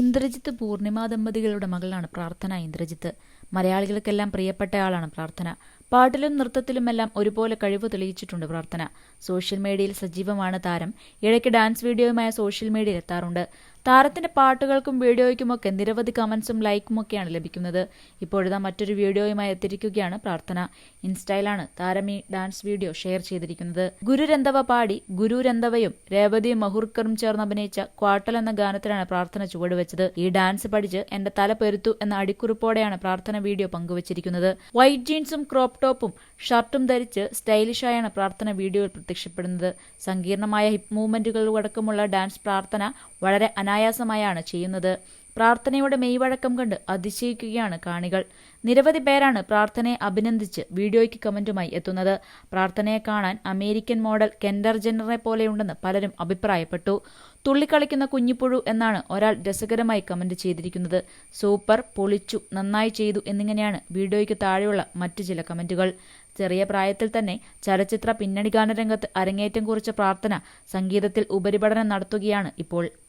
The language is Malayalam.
ഇന്ദ്രജിത്ത് പൂർണിമ ദമ്പതികളുടെ മകളാണ് പ്രാർത്ഥന ഇന്ദ്രജിത്ത്. മലയാളികൾക്കെല്ലാം പ്രിയപ്പെട്ടയാളാണ് പ്രാർത്ഥന. പാട്ടിലും നൃത്തത്തിലുമെല്ലാം ഒരുപോലെ കഴിവ് തെളിയിച്ചിട്ടുണ്ട് പ്രാർത്ഥന. സോഷ്യൽ മീഡിയയിൽ സജീവമാണ് താരം. ഇടയ്ക്ക് ഡാൻസ് വീഡിയോയുമായ സോഷ്യൽ മീഡിയയിൽ എത്താറുണ്ട്. താരത്തിന്റെ പാട്ടുകൾക്കും വീഡിയോയ്ക്കുമൊക്കെ നിരവധി കമന്റ്സും ലൈക്കും ഒക്കെയാണ് ലഭിക്കുന്നത്. ഇപ്പോഴിതാ മറ്റൊരു വീഡിയോയുമായി എത്തിയിരിക്കുകയാണ് പ്രാർത്ഥന. ഇൻസ്റ്റയിലാണ് താരം ഈ ഡാൻസ് വീഡിയോ ഷെയർ ചെയ്തിരിക്കുന്നത്. ഗുരുരന്ധവ പാടി ഗുരുരന്ധവയും രേവതി മഹുർക്കറും ചേർന്ന് അഭിനയിച്ച ക്വാട്ടൽ എന്ന ഗാനത്തിലാണ് പ്രാർത്ഥന ചുവടുവെച്ചത്. ഈ ഡാൻസ് പഠിച്ച് എന്റെ തല പെരുത്തു എന്ന അടിക്കുറിപ്പോടെയാണ് പ്രാർത്ഥന വീഡിയോ പങ്കുവച്ചിരിക്കുന്നത്. വൈറ്റ് ജീൻസും ക്രോപ്പ് ടോപ്പും ഷർട്ടും ധരിച്ച് സ്റ്റൈലിഷായാണ് പ്രാർത്ഥന വീഡിയോയിൽ പ്രത്യക്ഷപ്പെടുന്നത്. സങ്കീർണമായ ഹിപ്പ് മൂവ്മെന്റുകളടക്കമുള്ള ഡാൻസ് പ്രാർത്ഥന വളരെ അനായാസമായാണ് ചെയ്യുന്നത്. പ്രാർത്ഥനയുടെ മെയ്വഴക്കം കണ്ട് അതിശയിക്കുകയാണ് കാണികൾ. നിരവധി പേരാണ് പ്രാർത്ഥനയെ അഭിനന്ദിച്ച് വീഡിയോയ്ക്ക് കമന്റുമായി എത്തുന്നത്. പ്രാർത്ഥനയെ കാണാൻ അമേരിക്കൻ മോഡൽ കെൻഡർ ജെന്നറെ പോലെയുണ്ടെന്ന് പലരും അഭിപ്രായപ്പെട്ടു. തുള്ളിക്കളിക്കുന്ന കുഞ്ഞിപ്പുഴു എന്നാണ് ഒരാൾ രസകരമായി കമന്റ് ചെയ്തിരിക്കുന്നത്. സൂപ്പർ പൊളിച്ചു നന്നായി ചെയ്തു എന്നിങ്ങനെയാണ് വീഡിയോയ്ക്ക് താഴെയുള്ള മറ്റു ചില കമന്റുകൾ. ചെറിയ പ്രായത്തിൽ തന്നെ ചലച്ചിത്ര പിന്നണി ഗാനരംഗത്ത് അരങ്ങേറ്റം കുറിച്ച പ്രാർത്ഥന സംഗീതത്തിൽ ഉപരിപഠനം നടത്തുകയാണ് ഇപ്പോൾ.